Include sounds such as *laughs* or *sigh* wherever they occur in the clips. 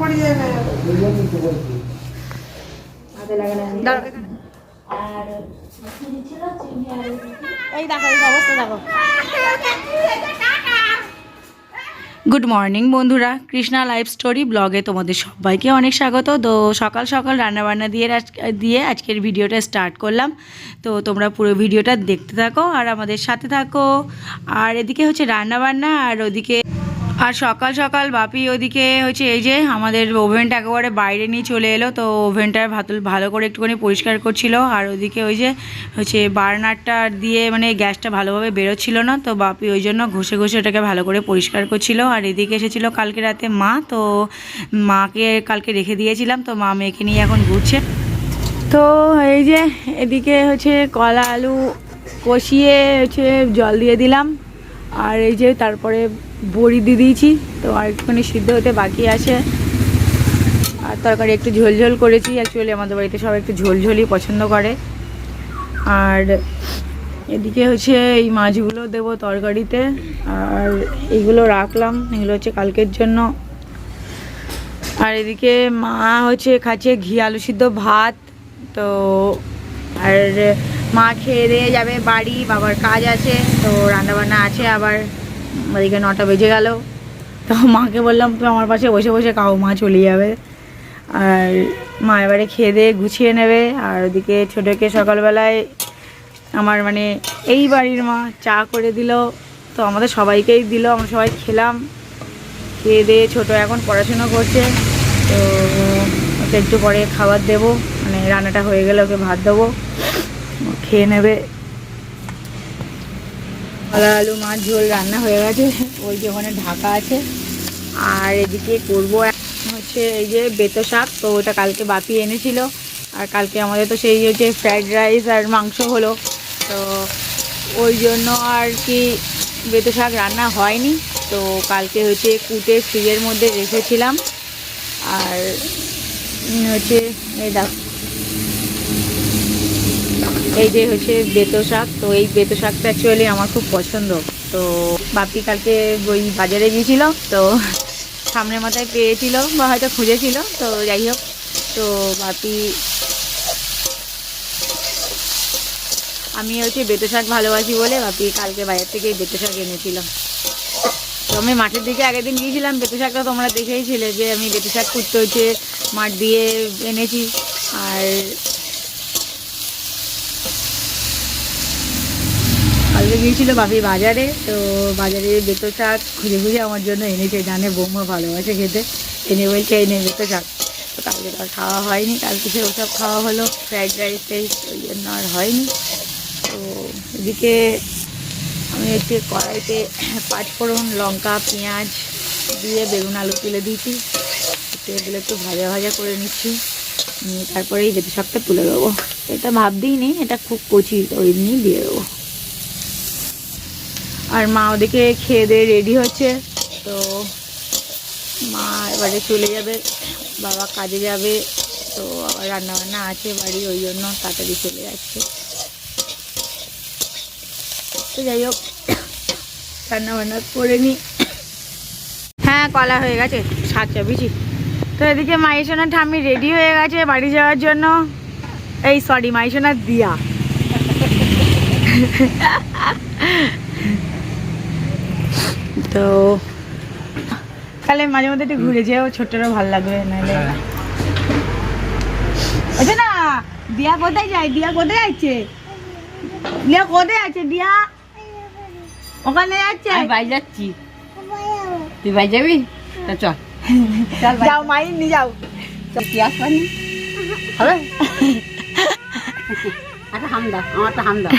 পড়ে যাবে এই দেখো এই অবস্থা দেখো। গুড মর্নিং বন্ধুরা। কৃষ্ণা লাইফ স্টোরি ব্লগে তোমাদের সবাইকে অনেক স্বাগত। তো সকাল সকাল রান্নাবান্না দিয়ে দিয়ে আজকের ভিডিওটা স্টার্ট করলাম। তো তোমরা পুরো ভিডিওটা দেখতে থাকো আর আমাদের সাথে থাকো। আর এদিকে হচ্ছে রান্নাবান্না আর ওদিকে আর সকাল সকাল বাপি ওদিকে হচ্ছে এই যে আমাদের ওভেনটা একেবারে বাইরে নিয়ে চলে এলো, তো ওভেনটার ভাতল ভালো করে একটুখানি পরিষ্কার করছিল। আর ওদিকে ওই যে হচ্ছে বার্নারটা দিয়ে মানে গ্যাসটা ভালোভাবে বেরোচ্ছিল না, তো বাপি ওই জন্য ঘষে ঘষে ওটাকে ভালো করে পরিষ্কার করছিল। আর এদিকে এসেছিল কালকে রাতে মা, তো মাকে কালকে রেখে দিয়েছিলাম, তো মা মেয়েকে নিয়ে এখন ঘুরছে। তো এই যে এদিকে হচ্ছে কলা আলু কষিয়ে হচ্ছে জল দিয়ে দিলাম। আর এই যে তারপরে বড়ি দিয়ে দিয়েছি, তো আর একটুখানি সিদ্ধ হতে বাকি আছে। আর তরকারি একটু ঝোলঝোল করেছি অ্যাকচুয়ালি আমাদের বাড়িতে সবাই একটু ঝোলঝোলই পছন্দ করে। আর এদিকে হচ্ছে এই মাছগুলো দেবো তরকারিতে, আর এইগুলো রাখলাম, এগুলো হচ্ছে কালকের জন্য। আর এদিকে মা হচ্ছে খাচ্ছে ঘি আলু সিদ্ধ ভাত, তো আর মা খেয়ে দিয়ে যাবে বাড়ি, বাবার কাজ আছে, তো রান্নাবান্না আছে আবার। ওদিকে নটা বেজে গেল। তো মাকে বললাম, তুমি আমার পাশে বসে বসে খাও, মা চলে যাবে। আর মা এবারে খেয়ে দিয়ে গুছিয়ে নেবে। আর ওদিকে ছোটোকে সকালবেলায় আমার মানে এই বাড়ির মা চা করে দিল। তো আমাদের সবাইকেই দিল, আমরা সবাই খেলাম। খেয়ে দিয়ে ছোটো এখন পড়াশুনো করছে। তো ওকে একটু পরে খাবার দেবো। মানে রান্নাটা হয়ে গেলে ওকে ভাত দেবো। খেয়ে নেবে। কলা আলু, মাছ, ঝোল রান্না হয়ে গেছে। ওই যে ওখানে ঢাকা আছে। আর এদিকে করব হচ্ছে এই যে বেতো শাক, তো ওটা কালকে বাপি এনেছিল। আর কালকে আমাদের তো সেই হচ্ছে ফ্রাইড রাইস আর মাংস হলো। তো ওই জন্য আর কি বেতো শাক রান্না হয়নি। তো কালকে হচ্ছে কুটে ফ্রিজের মধ্যে রেখেছিলাম। আর হচ্ছে এই দেখ এই যে হচ্ছে বেতো শাক, তো এই বেতো শাকটা অ্যাকচুয়ালি আমার খুব পছন্দ। তো বাপি কালকে ওই বাজারে গিয়েছিল, তো সামনের মাথায় পেয়েছিল বা হয়তো খুঁজেছিল, তো যাই হোক, তো বাপি আমি হচ্ছে বেতো শাক ভালোবাসি বলে বাপি কালকে বাজার থেকে বেতো শাক এনেছিলাম তো আমি মাঠের দিকে আগের দিন গিয়েছিলাম, বেতো শাকটা তোমরা দেখেই ছিলে যে আমি বেতো শাক করতে হচ্ছে মাঠ দিয়ে এনেছি। আর কালকে গিয়েছিল বাপি বাজারে, তো বাজারে বেতো শাক খুঁজে খুঁজে আমার জন্য এনেছে, জানে বৌমা ভালোবাসে খেতে। এনে বলছে এনে বেতো শাক। তো কালকে তো খাওয়া হয়নি, কালকে সে ওসব খাওয়া হলো, ফ্রাইড রাইস টাইস, ওই জন্য আর হয়নি। তো এদিকে আমি হচ্ছে কড়াইতে পাঁচফোড়ন লঙ্কা, পেঁয়াজ দিয়ে বেগুন আলু তুলে দিয়েছি। এগুলো একটু ভাজা ভাজা করে নিচ্ছি। নিয়ে তারপরে এই বেতো শাকটা তুলে দেবো। এটা ভাবতেই নেই, এটা খুব কচি, তো এমনি দিয়ে দেবো। আর মা ওদিকে খেয়ে দিয়ে রেডি হচ্ছে। তো মা এবারে চলে যাবে, বাবা কাজে যাবে, তো আবার রান্না বান্না আছে বাড়ি, ওই জন্য তাড়াতাড়ি চলে যাচ্ছে। তো যাই হোক রান্না বান্না করে নি। হ্যাঁ কলা হয়ে গেছে সাতটা বিচি তো এদিকে মাইসোনার ঠাম্মি রেডি হয়ে গেছে বাড়ি যাওয়ার জন্য। এই সরি মাইসোনার দিয়া। তো তাহলে মাঝে মধ্যে একটু ঘুরে যেও ছোট্টরও ভালো লাগবে নাহলে ওই না দিয়া কোথায় যায় দিয়া কোথায় যাচ্ছে? দিয়া কোথায় আছে দিয়া? ওখানে যাচ্ছে? আমি বাড়ি যাচ্ছি। তুই বাড়ি যাবি? তা চল। চল যাও মাই নিয়ে যাও। চল কি আসবানি হবে? একটা হাম দাও আমার একটা হাম দাও।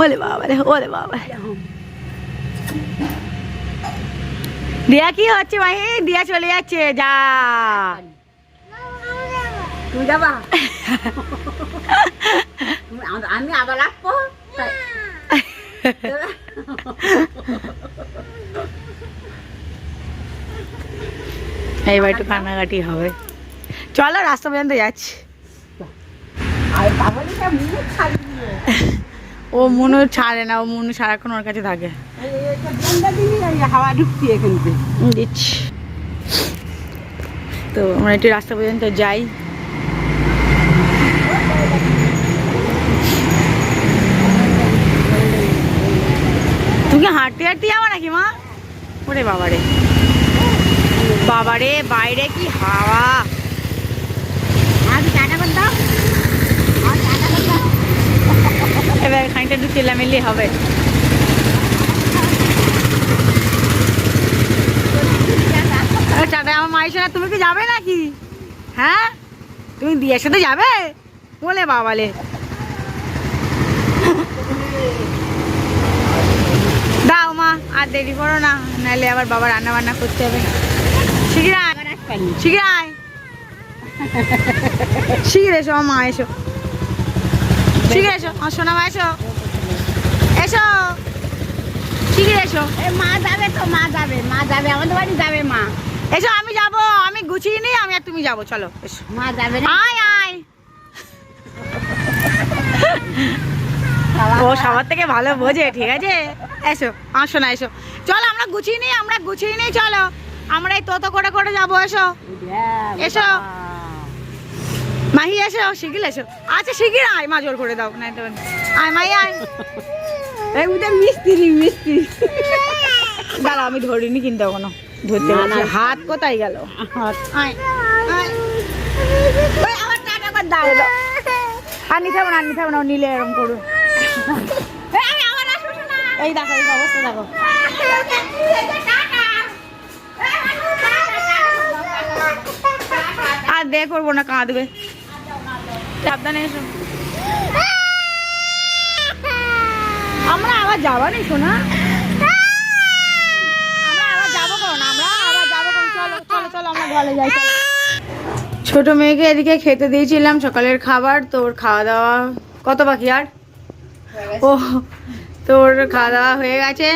ওলে বাবা রে ওলে বাবা দিয়া কি হচ্ছে মাই দিয়া চলে যাচ্ছে যা। তুমি যাবা? *laughs* আমি আবার রাখব এইবার একটু কান্নাকাটি হবে। চলো রাস্তা পর্যন্ত যাচ্ছি। আর বাবলিটা মুখ *laughs* ও মনু ছাড়ে না, ও মনু সারাক্ষণ ওর কাছে থাকে। হাওয়া তো আমরা একটু রাস্তা পর্যন্ত যাই। তুমি হাঁটতে হাঁটতে যাব নাকি, মা? ওরে বাবারে। বাবারে, বাইরে কি হাওয়া আজ টাটা করে দাও আর টাটা করে দাও এবার খানিকটা একটু চেলামেলি হবে। আমার মায়ের সঙ্গে তুমি কি যাবে নাকি? হ্যাঁ? তুমি দিয়ের সাথে যাবে? বলে বাবালে। দাও মা আর দেরি করো না নাহলে আবার বাবা রান্না বান্না করতে হবে। শিখির আয়। আবার আসবানি আয়। শিখির এসো মা এসো। শিখির এসো আমার সোনা মা এসো। এসো। শিখির এসো। এ মা যাবে তো মা যাবে মা যাবে আমাদের বাড়ি যাবে মা। এসো আমি যাব আমি গুছিয়ে নিই আমি আর তুমি যাব চলো এসো। মা যাবে না। আয় আয়। ও সবার থেকে ভালো বোঝে ঠিক আছে? এসো আসো না এসো। চলো আমরা গুছিয়ে নিই আমরা গুছিয়ে নিই চলো। আমরা এই তোতো করে করে যাব এসো। এসো। মাহি এসো শিখিল এসো। আচ্ছা শিখির আয় মা জোর করে দাও। না তো আয় মাই আয়। *laughs* এই উঠে মিস্ত্রি মিস্ত্রি দাঁড়াও আমি ধরিনি কিন্তু এখনও। ধরতে না। হাত কোথায় গেল? আয় আয়। ওই আমার টাটা করে দাও। আর নিতে হবে না নিতে হবে না নিলে এরকম করুন *laughs* এই দেখো এই অবস্থা দেখো। আর দে করব না কাঁদবে। এসো। আমরা আবার যাবা নি চলো। ছোট মেয়েকে এদিকে খেতে দিয়েছিলাম, সকালের খাবার, তোর খাওয়া দাওয়া। কত বাকি আর? ও, তোর খাওয়া দাওয়া হয়ে গেছে,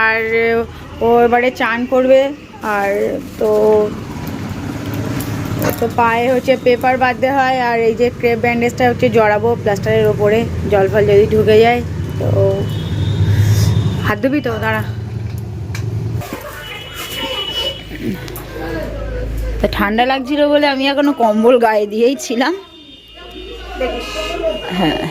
আর ও এবারে চান করবে, আর তো তো পায়ে হচ্ছে পেপার বাঁধতে হয় আর এই যে ক্রেপ ব্যান্ডেজটা হচ্ছে জড়াবো প্লাস্টারের ওপরে, জল ফল যদি ঢুকে যায়, তো হাত ধুবি তো, দাঁড়া। ঠান্ডা লাগছিল বলে আমি এখনও কম্বল গায়ে দিয়েই ছিলাম। হ্যাঁ।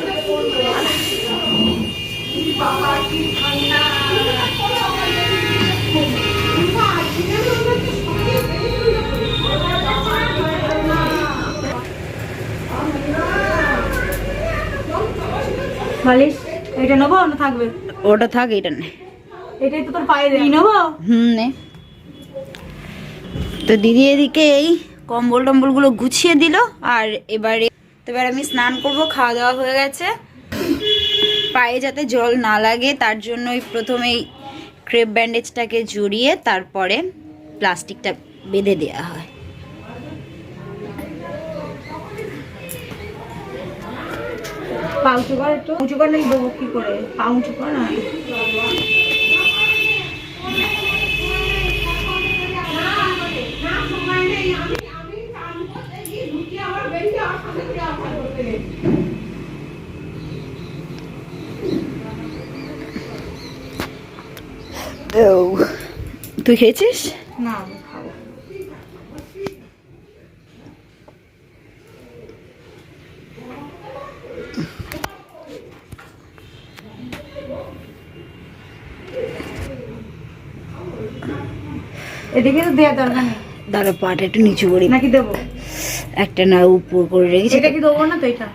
মালিশ এটা নেব না থাকবে? ওটা থাক এটা নেই এটাই তো তোর পায়ে দিই নেব? হুম নে। তো দিদি এদিকে এই কম্বল টম্বলগুলো গুছিয়ে দিল আর এবারে তো এবার আমি স্নান করব খাওয়া দাওয়া হয়ে গেছে। পায়ে যাতে জল না লাগে তার জন্যই প্রথমেই ক্রেপ ব্যান্ডেজটাকে জড়িয়ে তারপরে প্লাস্টিকটা বেঁধে দেওয়া হয়। পা উঁচু কর একটু উঁচু দেবো কি করে? পা উঁচু কর না তুই খেয়েছিস? না এদিকে তো দেওয়ার দরকার নেই। দাঁড়া পাটা একটু নিচু করি নাকি দেবো? একটা না উপর করে রেখেছি। এটা কি দেবো না তো এটা?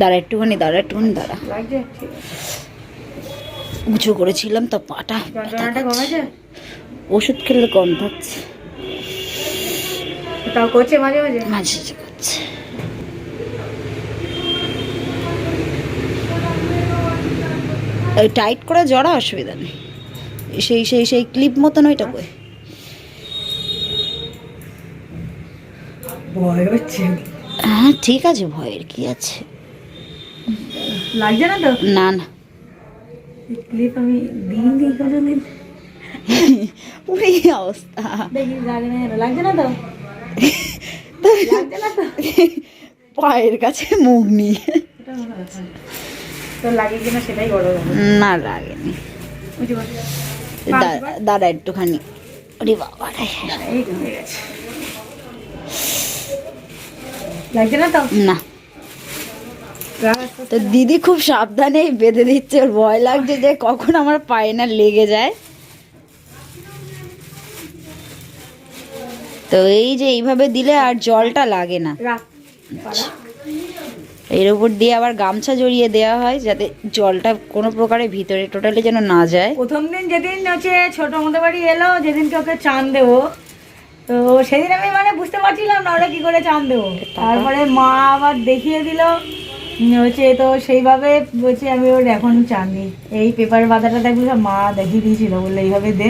দাঁড়া একটুখানি দাঁড়া একটুখানি দাঁড়া। উঁচু করেছিলাম তো পাটা। ওষুধ খেলে কম থাকছে তাও করছে মাঝে মাঝে? মাঝে মাঝে করছে। ওই টাইট করে জড়া অসুবিধা নেই। সেই সেই সেই ক্লিপ মতন ওইটা কই? ভয় হচ্ছে হ্যাঁ ঠিক আছে ভয়ের কি আছে? লাগছে না তো? না না। ক্লিপ আমি দিন দিন করে দিন ওরে অবস্থা। দেখি লাগে না লাগছে না তো? লাগছে না তো? পায়ের কাছে মুখ নিয়ে। তো লাগে কিনা সেটাই বড় না লাগেনি। দাঁড়া একটুখানি। না তো? দিদি খুব সাবধানে বেঁধে দিচ্ছে ওর ভয় লাগছে যে কখন আমার পায়ে না লেগে যায়। তো এই যে এইভাবে দিলে আর জলটা লাগে না। এর উপর দিয়ে আবার গামছা জড়িয়ে দেওয়া হয় যাতে জলটা কোনো প্রকারে ভিতরে টোটালি যেন না যায়। প্রথম দিন যেদিন হচ্ছে ছোট আমাদের বাড়ি এলো যেদিনকে ওকে চান দেবো তো সেদিন আমি মানে বুঝতে পারছিলাম না ওরা কি করে চান দেবো। তারপরে? মা আবার দেখিয়ে দিল হচ্ছে তো সেইভাবে বলছে আমি ওর এখন চান দিই এই পেপার বাঁধাটা দেখবি মা দেখিয়ে দিয়েছিল বললে এইভাবে দে।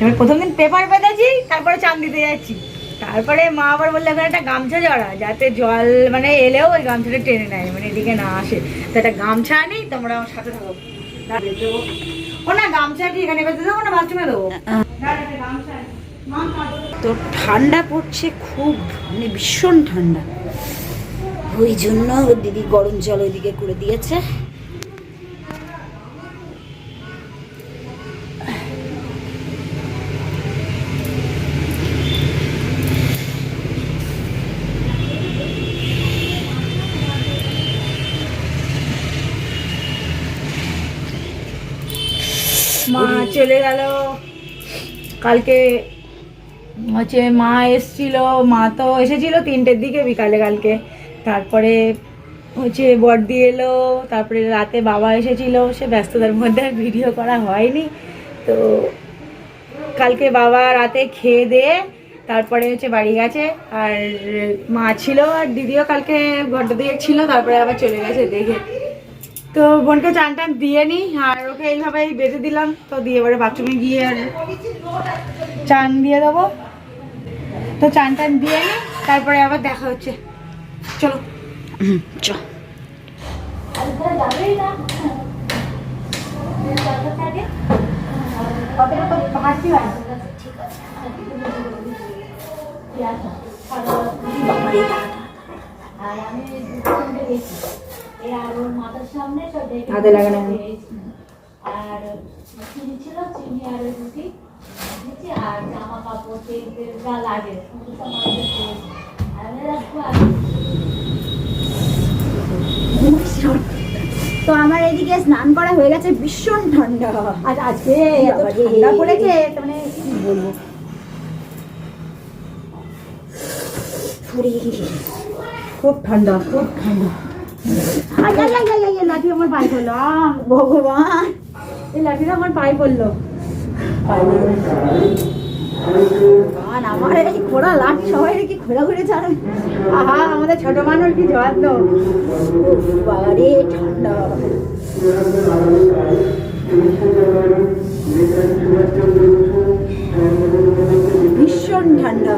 এবার প্রথম দিন পেপার বেঁধেছি তারপরে চান দিতে যাচ্ছি। তারপরে মা আবার বলল এখানে একটা গামছা জড়া যাতে জল মানে এলেও ওই গামছাটা টেনে নেয় মানে এদিকে না আসে। তো একটা গামছা আনি তোমরা আমার সাথে থাকো। ও না গামছা কি এখানে বেঁধে দেবো না বাথরুমে দেবো। তো ঠান্ডা পড়ছে খুব মানে ভীষণ ঠান্ডা। ওই জন্য ওর দিদি গরম জল ওইদিকে করে দিয়েছে মা চলে গেল। কালকে হচ্ছে মা এসছিল, মা তো এসেছিল তিনটের দিকে বিকালে কালকে। তারপরে হচ্ছে বর্দি এলো, তারপরে রাতে বাবা এসেছিল, সে ব্যস্ততার মধ্যে আর ভিডিও করা হয়নি। তো কালকে বাবা রাতে খেয়ে দিয়ে তারপরে হচ্ছে বাড়ি গেছে। আর মা ছিল আর দিদিও কালকে ঘরটা দিয়ে ছিল, তারপরে আবার চলে গেছে দেখে। তো বোনকে চান টান দিয়ে নি আর ওকে এইভাবেই বেঁধে দিলাম। তো দিয়ে এবারে বাথরুমে গিয়ে আর চান দিয়ে দেবো। তো চান টান দিয়ে নি তারপরে আবার দেখা হচ্ছে। চলো। চ। হাতে লাগানো আর চিনি ছিল চিনি আর রুটি দিচ্ছি আর জামা কাপড় তেল তেল যা লাগে সমস্ত আমাদের তেল আর আমি রাখব আর তো আমার এদিকে স্নান করা হয়ে গেছে ভীষণ ঠান্ডা। আজ আজকে এত ঠান্ডা পড়েছে মানে কি বলব? খুব ঠান্ডা খুব ঠান্ডা। লাঠি আমার পায়ে আহ, ভগবান এই লাঠিটা আমার পায়ে পড়ল। আমার এই লাঠি সবাই কি আহা আমাদের ছোট মানুষ কি যত্ন বাবারে ঠান্ডা। ভীষণ ঠান্ডা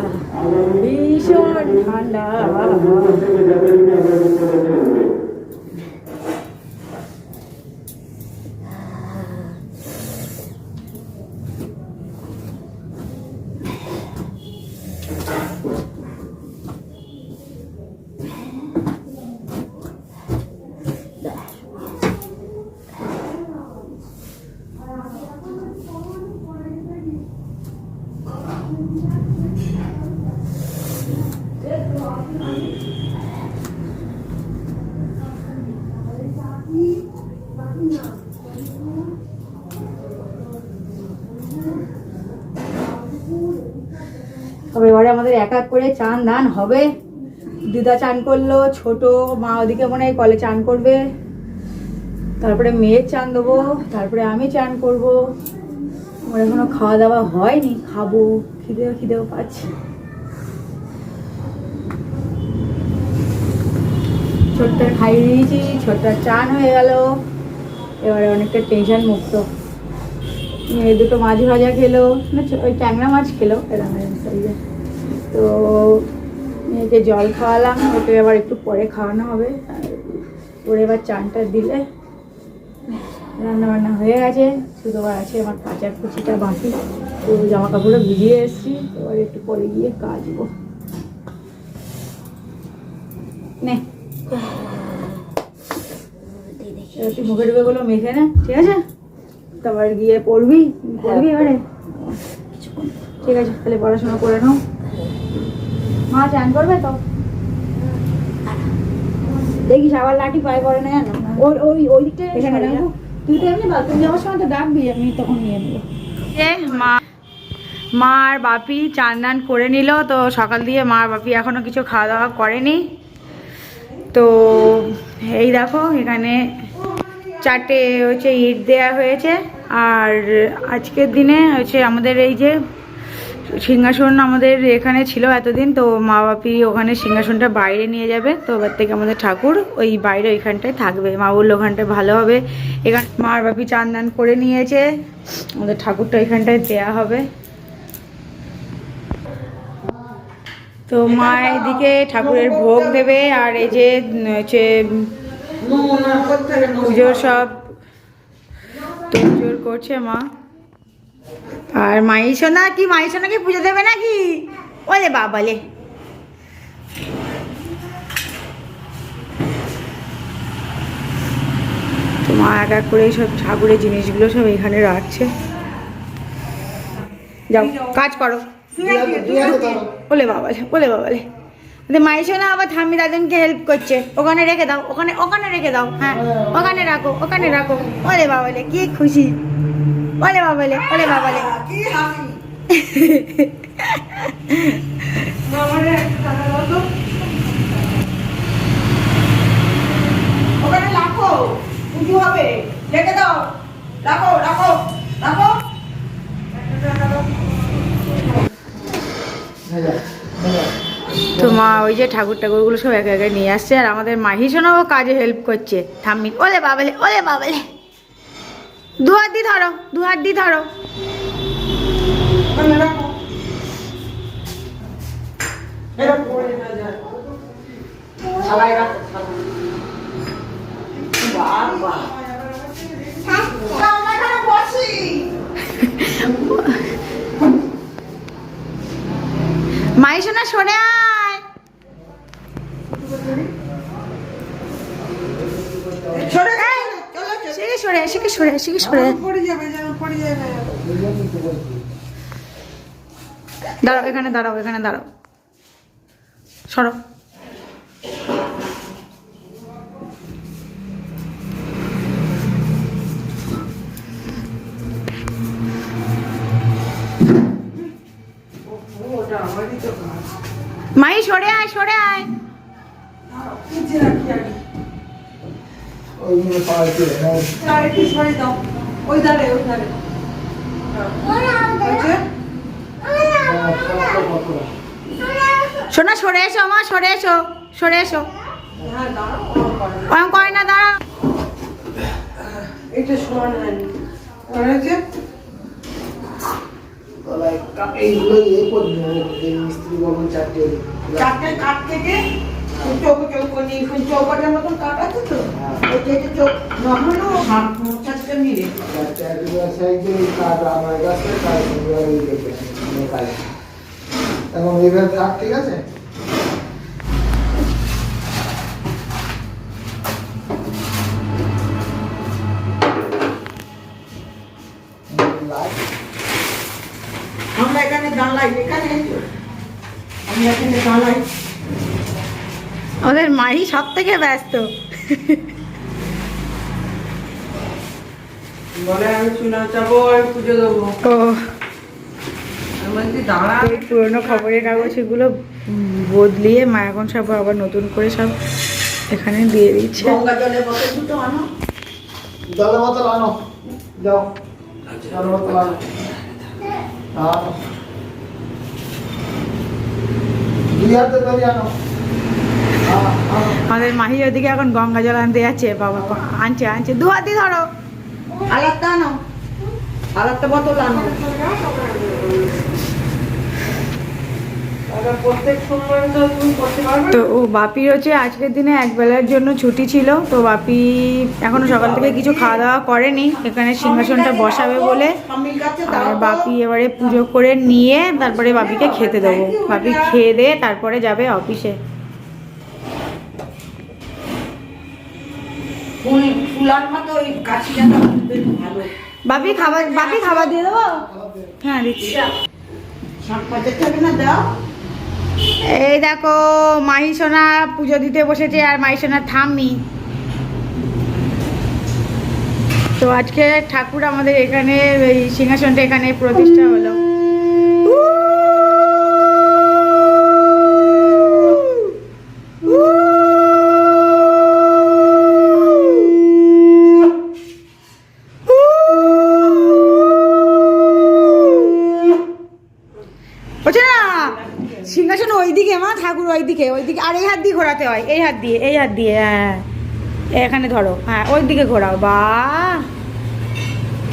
ভীষণ ঠান্ডা তবে এবারে আমাদের এক এক করে চান দান হবে। দিদা চান করল, ছোট মা ওদিকে মনে হয় কলে চান করবে। তারপরে মেয়ের চান দেবো, তারপরে আমি চান করব। আমার এখনও খাওয়া দাওয়া হয়নি, খাব, খিদেও খিদেও পাচ্ছি। ছোট্টার খাইয়ে দিয়েছি ছোট্টার চান হয়ে গেল। এবারে অনেকটা টেনশন মুক্ত। দুটো মাছ ভাজা খেলো ওই ট্যাংরা মাছ খেলো। এরকম। তো মেয়েকে জল খাওয়ালাম ওকে আবার একটু পরে খাওয়ানো হবে। আর ওরে এবার চানটা দিলে। রান্না বান্না হয়ে গেছে শুধু আবার আছে আমার কাঁচা কুচিটা বাকি। তো জামা কাপড়টা ভিজিয়ে এসেছি এবার একটু পরে গিয়ে কাচবো। নে। তুই মুখে টুকে গুলো মেখে নে ঠিক আছে? তারপর গিয়ে পড়বি পড়বি এবারে? ঠিক আছে তাহলে পড়াশোনা করে নাও। মা চান করবে তো? দেখিস আবার লাঠি পায়ে পড়ে না জানো? ওই ওই ওই দিকটা তুই তো এমনি বাথরুম যাওয়ার সময় তো ডাকবি আমি তখন নিয়ে নেব। এ, মা মা আর বাপি চান দান করে নিল তো সকাল দিয়ে মা আর বাপি এখনও কিছু খাওয়া দাওয়া করেনি। তো এই দেখো এখানে চারটে হচ্ছে ইট দেয়া হয়েছে আর আজকের দিনে হচ্ছে আমাদের এই যে সিংহাসন আমাদের এখানে ছিল এতদিন, তো মা বাপি ওখানে সিংহাসনটা বাইরে নিয়ে যাবে। তো এবার থেকে আমাদের ঠাকুর ওই বাইরে ওইখানটায় থাকবে। মা বলল ওখানটায় ভালো হবে। এখান মা আর বাপি চান দান করে নিয়েছে। আমাদের ঠাকুরটা ওইখানটায় দেয়া হবে। তো মা এদিকে ঠাকুরের ভোগ দেবে আর এই যে, হচ্ছে পুজোর সব তোর করছে মা। আর মাই সোনা কি মাই সোনাকে পুজো দেবে নাকি? ওলে বাবালে তো মা এক এক করে সব ঠাকুরের জিনিসগুলো সব এখানে রাখছে। যাও, কাজ করো। ওলে বাবালে ওলে বাবালে মাই সোনা আবার থাম্মি দাদনকে হেল্প করছে। ওখানে রেখে দাও, ওখানে ওখানে রেখে দাও হ্যাঁ। ওখানে রাখো ওখানে রাখো। ওলে বাবালে কি খুশি। ওলে বাবালে ওলে বাবালে ওখানে রাখো পুজো হবে রেখে দাও। রাখো রাখো রাখো। তো মা ওই যে ঠাকুর ঠাকুরগুলো সব একে একে নিয়ে আসছে আর আমাদের মাহি কাজে হেল্প করছে। ঠাম্মি ওলে বাবালে ওলে বাবালে দু হাত দিয়ে ধরো। দু হাত দিয়ে ধরো ওখানে রাখো এরকম করে না যায় থালায় রাখো থালায়। বাবা আমরা এখানে বসি মাহি সোনা সরে আয় সরে এই, চলো চলো শিখে সরে সরে? শিখে সরে দাঁড়াও এখানে দাঁড়াও এখানে দাঁড়াও। সরো। মাহি সরে আয় সরে আয়। ওইগুলো পাওয়া যায় না আর একটু সরে দাও ওই ধারে ওই ধারে? সোনা সরে এসো মা সরে এসো সরে এসো। হ্যাঁ ওরম করে না দাঁড়া। এটা সমান হয়নি হয়েছে? তলায় এইগুলো ইয়ে করবি মিস্ত্রি বলুন চারটে। চারটে কাঠ থেকে চৌকো চৌকো নিয়ে এখন চৌকাটের মতন কাঠ আছে তো ওই যে যে চৌক নর্মাল চারটে মিলে চারটে সাইজে এই আমার কাছে কাঠ এগুলো এই দেখে মানে এখন এইভাবে রাখ ঠিক আছে আমরা এখানে দাঁড়াই এখানে। আমরা এখানে দাঁড়াই ওদের মাহি সব থেকে ব্যস্ত পুরোনো খবরের কাগজ এগুলো বদলিয়ে মা এখন সব আবার নতুন করে সব এখানে দিয়ে দিচ্ছে। দুই হাতে আনো। আমাদের মাহি ওদিকে এখন গঙ্গা জল আনতে যাচ্ছে বাবা আনছে আনছে। দু হাতি ধরো। আলাদা আনো। আলাদা বোতল আনো। তো তুমি করতে পারবে তো ও বাপির হচ্ছে আজকের দিনে এক বেলার জন্য ছুটি ছিল তো বাপি এখনও সকাল থেকে কিছু খাওয়া দাওয়া করেনি। এখানে সিংহাসনটা বসাবে বলে আর বাপি এবারে পুজো করে নিয়ে তারপরে বাপিকে খেতে দেবো। বাপি খেয়ে দিয়ে তারপরে যাবে অফিসে। ফুল ফুলার মতো ওই কাশিটা বেশ ভালো। বাপি খাবার বাপি খাবার দিয়ে দেবো? হ্যাঁ দিচ্ছি। দাও। এই দেখো মাহি সোনা পুজো দিতে বসেছে আর মাহি সোনার থাম্মি তো আজকে ঠাকুর আমাদের এখানে এই সিংহাসনটা এখানে প্রতিষ্ঠা হলো। ওইদিকে মা, ঠাকুর ওইদিকে ওইদিকে। আর এই হাত দিয়ে ঘোরাতে হয়, এই হাত দিয়ে, এই হাত দিয়ে হ্যাঁ। এখানে ধরো হ্যাঁ ওই দিকে ঘোরাও, বা।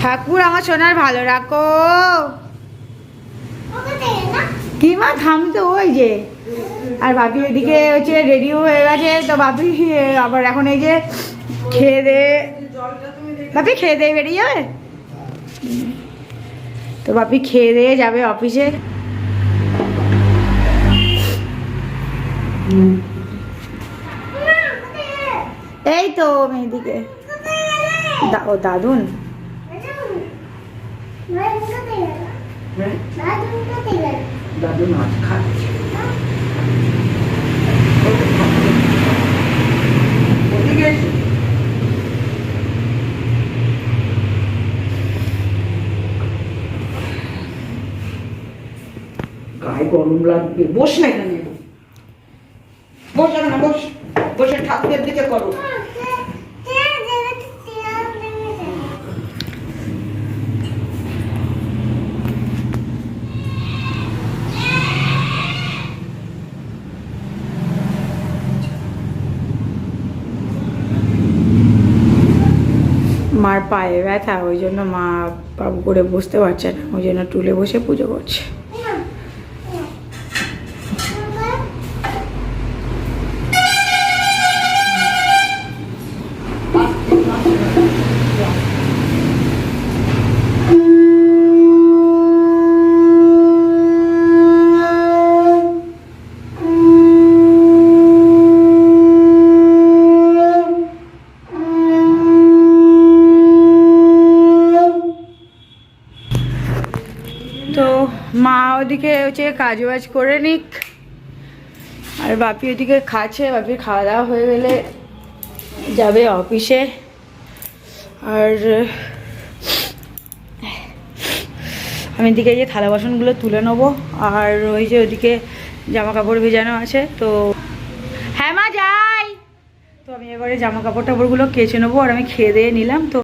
ঠাকুর আমার সোনার ভালো রাখো। কি মা থামতো ওই যে। আর বাপি ওইদিকে হচ্ছে রেডিও হয়ে গেছে, তো বাপি, আবার এখন এই যে খেয়ে দে। বাপি, খেয়ে দিয়ে বেরিয়ে যাবে তো বাপি খেয়ে দিয়ে যাবে অফিসে। এই তো মেয়েদিকে। ও দাদুন? গায়ে গরম লাগবে। বস না এখানে। না, বস। বসে ঠাকুরের দিকে করো। মার পায়ে ব্যথা, ওই জন্য মা বাবু করে বসতে পারছে না, ওই জন্য টুলে বসে পুজো করছে। ওদিকে হচ্ছে কাজ বাজ করে নিক। আর বাপি ওদিকে খাচ্ছে বাপির খাওয়া দাওয়া হয়ে গেলে যাবে অফিসে। আর, আমি এদিকে যে থালা বাসনগুলো তুলে নেব, আর ওই যে ওদিকে জামা কাপড় ভেজানো আছে, তো হ্যাঁ মা, যাই। তো আমি এবারে জামা কাপড় টাপড়গুলো কেচে নেব, আর আমি খেয়ে দিয়ে নিলাম, তো